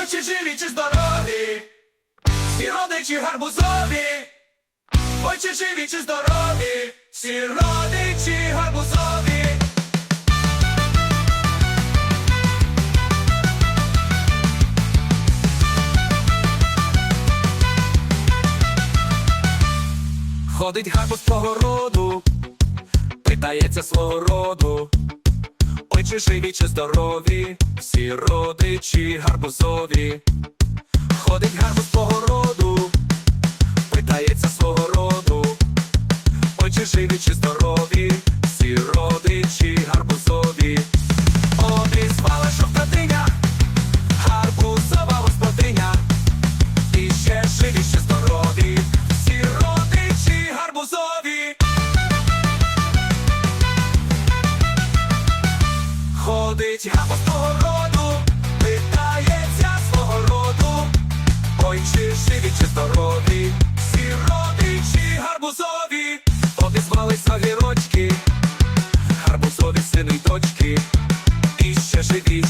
Ой, чи живі, чи здорові, всі родичі гарбузові, ой, чи живі, чи здорові, всі родичі гарбузові. Ходить гарбуз по городу, питається свого роду. Ой, чи живі, чи здорові, всі родичі гарбузові. Ходить гарбуз по городу, питається свого роду. Ой, чи живі, чи здорові, Ходить гарбуз свого роду, питається свого роду. Ой, чи живі, чи здорові, всі родичі гарбузові, обізвались огірочки, гарбузові сини й дочки, і ще живі,